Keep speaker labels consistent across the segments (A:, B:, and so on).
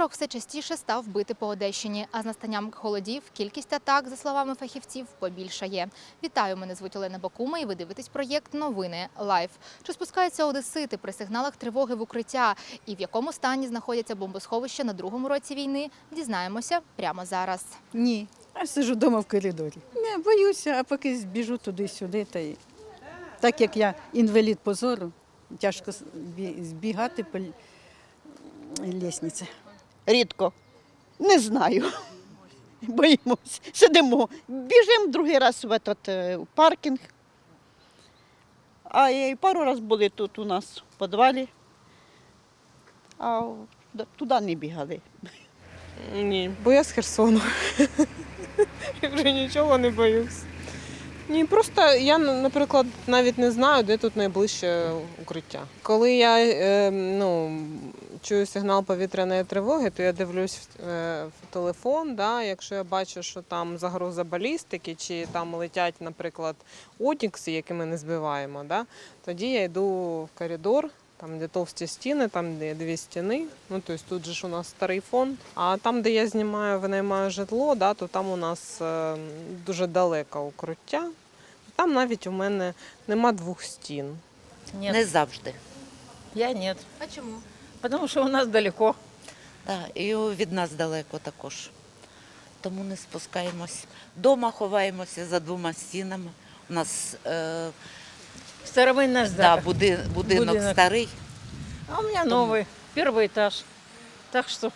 A: Ворог все частіше став бити по Одещині, а з настанням холодів кількість атак, за словами фахівців, побільшає. Вітаю, мене звуть Олена Бакума, і ви дивитесь проєкт Новини Лайф. Чи спускаються одесити при сигналах тривоги в укриття і в якому стані знаходяться бомбосховища на другому році війни? Дізнаємося прямо зараз.
B: Ні. Я сижу вдома в коридорі. Не боюся, а поки збіжу туди-сюди. Та й... Так як я інвалід позору, тяжко збігати по лісниці.
C: Рідко. Не знаю. Боїмось. Сидимо. Біжимо другий раз в, этот, е, паркінг. А пару разів були тут у нас в підвалі. А туди не бігали.
D: Ні, бо я з Херсону. Я вже нічого не боюсь. Ні, просто я, наприклад, навіть не знаю, де тут найближче укриття. Коли я е, ну, чую сигнал повітряної тривоги, то я дивлюсь е, в телефон. Да, якщо я бачу, що там загроза балістики, чи там летять, наприклад, Одікси, які ми не збиваємо, да, тоді я йду в коридор, там, де товсті стіни, там, де дві стіни. Ну, тобто тут же ж у нас старий фонд. А там, де я знімаю, винаймаю житло, да, то там у нас е, дуже далеко укриття. Там навіть у мене нема двох стін.
E: Нет,
F: Не завжди.
E: я нет.
A: А чому?
E: Потому что у нас далеко.
F: Так, і від нас далеко також. Тому не спускаємось. Дома ховаємося за двома стінами. У нас е,
E: Старовинная
F: да,
E: здание.
F: буди, будинок,
E: Будинок.
F: старий.
E: А у меня новый, первый этаж. Так что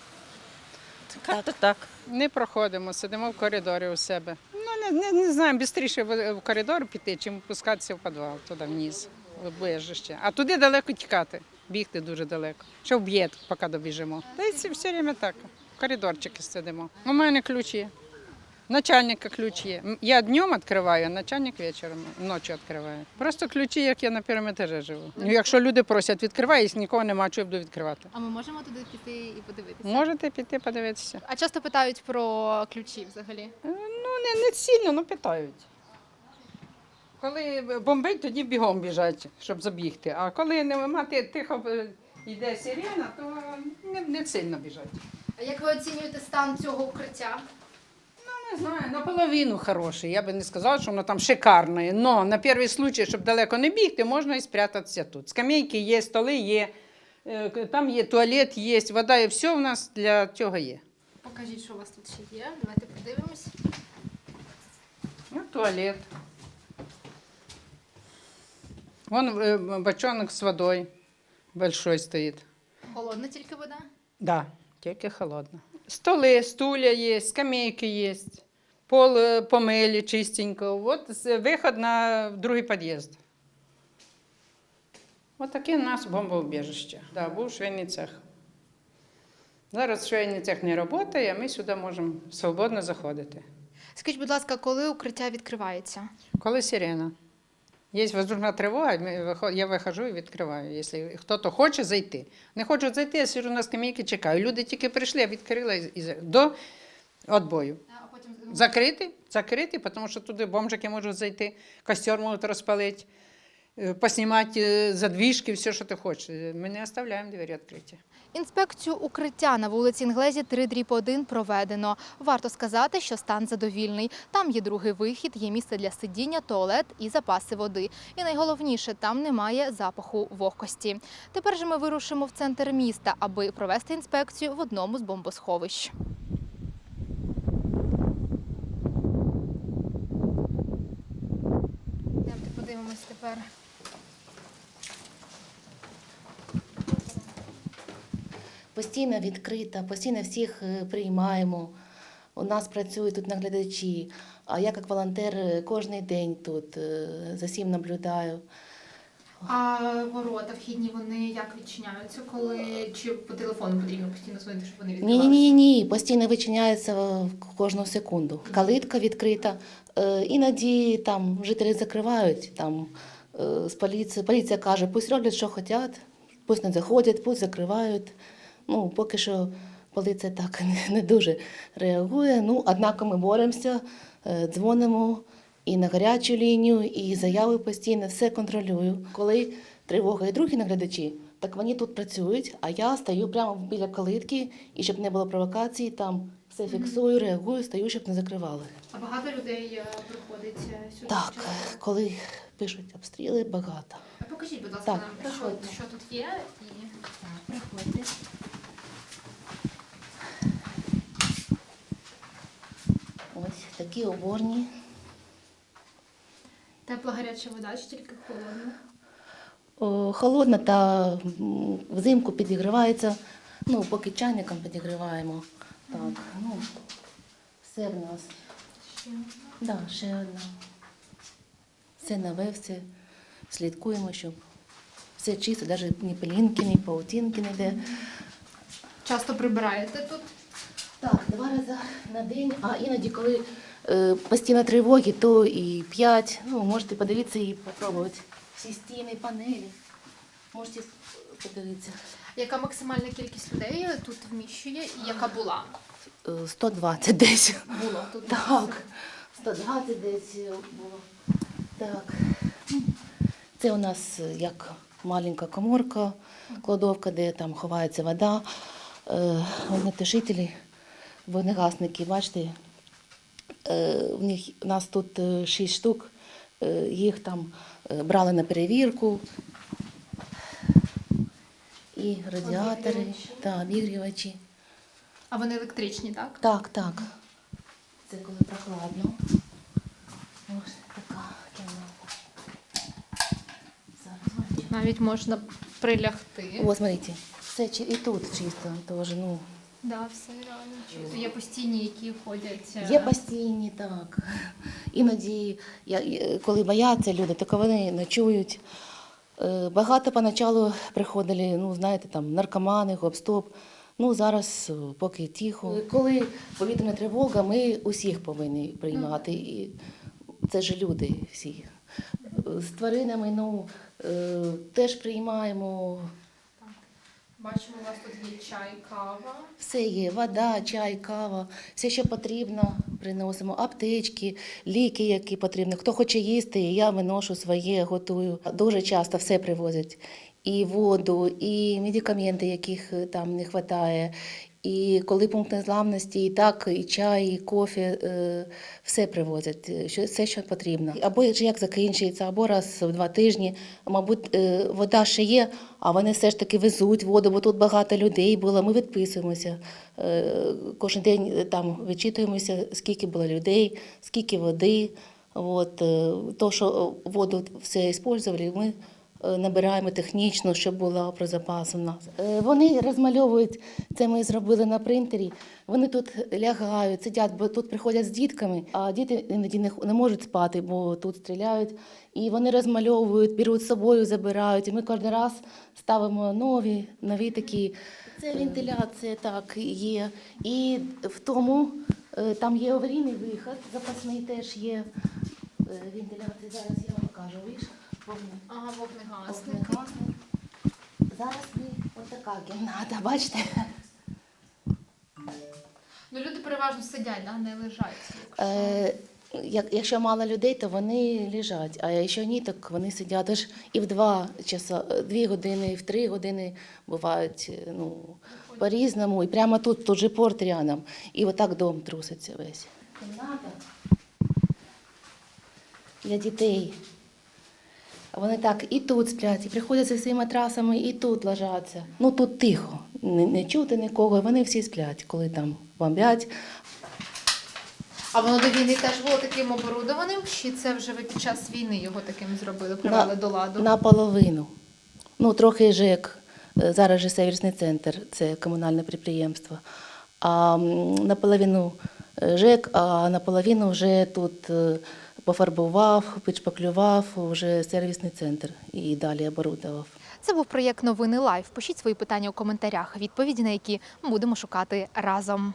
E: как-то так.
G: Не проходимо, сидимо в коридорі у себе. Ну, не, не, не знаю, швидше в, в коридор піти, чим пускатися в підвал, туди вниз, в убежище. А туди далеко тікати, бігти дуже далеко. Що вб'є, поки добіжимо. Та й все время так. В коридорчики сидимо. У мене ключ є. Начальника ключ є. Я днем відкриваю, а начальник вечором, ночі відкриває. Просто ключі, як я на першому етажі живу. Ну, якщо люди просять, відкривай, якщо нікого немає, що я буду відкривати.
A: А ми можемо туди піти і подивитися?
G: Можете піти подивитися.
A: А часто питають про ключі взагалі.
G: Ну, не, не сильно, ну питають. Коли бомбить, тоді бігом біжать, щоб забігти. А коли нема, тихо е, йде сирена, то не, не сильно біжать.
A: А як ви оцінюєте стан цього укриття?
G: Не знаю, наполовину хороший. Я би не сказала, що воно там шикарне. Но на перший случай, щоб далеко не бігти, можна і спрятатися тут. Скамейки є, столи є, е, там є туалет, є, вода є, все в нас для цього є.
A: Покажіть, що у вас тут ще є. Давайте подивимось.
G: Ну, туалет. Вон е, бочонок з водою большой стоїть.
A: Холодна тільки вода.
G: Да, тільки холодно. Столи, стулья є, скамейки є, пол е, помили чистенько. От виход на другий під'їзд. Ось таке у нас бомбоубіжище. Да, був швейний цех. Зараз швейний цех не працює, а ми сюди можемо свободно заходити.
A: Скажіть, будь ласка, коли укриття відкривається?
G: Коли сирена? Є воздушна тривога, я вихожу і відкриваю, якщо хтось хоче зайти. Не хочуть зайти, я сижу на скамейці, чекаю. Люди тільки прийшли, я відкрила і, до відбою. Закритий, закритий, тому що туди бомжики можуть зайти, костер можуть розпалити, е, поснімати е, задвіжки, все, що ти хочеш. Ми не оставляємо двері відкриті.
A: Інспекцію укриття на вулиці Інглезі 3 дріб 1 проведено. Варто сказати, що стан задовільний. Там є другий вихід, є місце для сидіння, туалет і запаси води. І найголовніше, там немає запаху вогкості. Тепер же ми вирушимо в центр міста, аби провести інспекцію в одному з бомбосховищ. Подивимось тепер.
H: Постійно відкрита, постійно всіх е, приймаємо. У нас працюють тут наглядачі. А я як волонтер е, кожен день тут е, за всім наблюдаю.
A: А ворота вхідні вони як відчиняються, коли чи по телефону потрібно постійно дзвонити, щоб вони відкривалися?
H: ні, ні, ні, постійно вичиняється кожну секунду. Калитка відкрита. Іноді там жителі закривають. Там з поліції, поліція каже, пусть роблять, що хочуть, пусть не заходять, пусть закривають. Ну, поки що поліція так не, дуже реагує. Ну, однак ми боремося, е, дзвонимо і на гарячу лінію, і заяви постійно, все контролюю. Коли тривога і другі наглядачі, Так вони тут працюють, а я стою прямо біля калитки, і щоб не було провокації, там все фіксую, реагую, стою, щоб не закривали.
A: А багато людей е, приходить е, сюди?
H: Так, коли пишуть обстріли, багато.
A: А Покажіть, будь ласка,
H: Так,
A: нам, що, що тут є. І... Приходьте.
H: Ось такі оборні.
A: Тепла гаряча вода чи тільки холодна?
H: О, холодна та взимку підігрівається. Ну, поки чайником підігріваємо. Так, ну, все в нас.
A: Ще.
H: Да, ще одна. Все нове, все слідкуємо, щоб все чисто, навіть ні пилінки, ні паутинки не йде.
A: Часто прибираєте тут?
H: Так, два рази на день, а іноді, коли постійно тривоги, то і п'ять. Ну, можете подивитися і спробувати. Всі стіни, панелі. Можете подивитися.
A: Яка максимальна кількість людей тут вміщує і яка була?
H: Е, 120 десь.
A: Було тут.
H: Так, 120 десь було. Так. Це у нас е, як маленька коморка, кладовка, де там ховається вода. Е, Вогнетушителі, вогнегасники, бачите, е, в них у нас тут е, шість штук, е, їх там е, брали на перевірку. І радіатори, та обігрівачі.
A: А вони електричні, так?
H: Так, так. Це коли прохладно. Ось така кімната. Зараз.
A: Навіть можна прилягти.
H: О, смотрите, все і тут чисто теж. Ну,
A: Да, все реально. Є постійні, які ходять. е,
H: є постійні, так. Іноді, я, коли бояться люди, то вони ночують. Е, Багато поначалу приходили, ну, знаєте, там наркомани, гоп-стоп. Ну, зараз е, поки тихо. Коли повітряна тривога, ми усіх повинні приймати. І це ж люди всі. З тваринами ну, теж приймаємо.
A: Бачимо, у вас тут є чай, кава.
H: Все є, вода, чай, кава, все, що потрібно, приносимо аптечки, ліки, які потрібні. Хто хоче їсти, я виношу своє, готую. Дуже часто все привозять. І воду, і медикаменти, яких е, там не вистачає. І коли пункт незламності, і так, і чай, і кофе, е, все привозять, е, що- все, що потрібно. Або як закінчується, або раз в два тижні. Мабуть, е, вода ще є, а вони все ж таки везуть воду, бо тут багато людей було. Ми відписуємося. Кожен день там вичитуємося, скільки було людей, скільки води. От, то, що воду все використовували, ми набираємо технічно, щоб була про запас у нас. Е, Вони розмальовують, це ми зробили на принтері. Вони тут лягають, сидять, бо тут приходять з дітками, а діти іноді не, можуть спати, бо тут стріляють. І вони розмальовують, беруть з собою, забирають. І ми кожен раз ставимо нові, нові такі. Це вентиляція так є. І в тому е, там є аварійний виход, запасний теж є е, вентиляція. Зараз я вам покажу. Вогне.
A: Ага, вогнегасник.
H: Вогнегасник. Зараз ми отака кімната, бачите?
A: Ну, люди переважно сидять, да? не лежать. якщо-
H: Е, як, якщо мало людей, то вони лежать, а якщо ні, так вони сидять аж і в два часа, е, дві години, і в три години бувають е, ну, по-різному. І прямо тут, тут же порт рядом. І отак дом труситься весь. Кімната для дітей. Вони так і тут сплять, і приходять зі своїми матрасами, і тут ложаться. Ну тут тихо, не, не чути нікого, і вони всі сплять, коли там бомбять.
A: А воно до війни теж було таким оборудованим, чи це вже ви під час війни його таким зробили, привели до ладу?
H: Наполовину. Ну, трохи ЖЕК, е, зараз же сервісний центр, це комунальне підприємство. А наполовину е, ЖЕК, а наполовину вже тут е, пофарбував, підшпаклював вже сервісний центр і далі оборудував.
A: Це був проєкт Новини Лайф. Пишіть свої питання у коментарях, відповіді на які ми будемо шукати разом.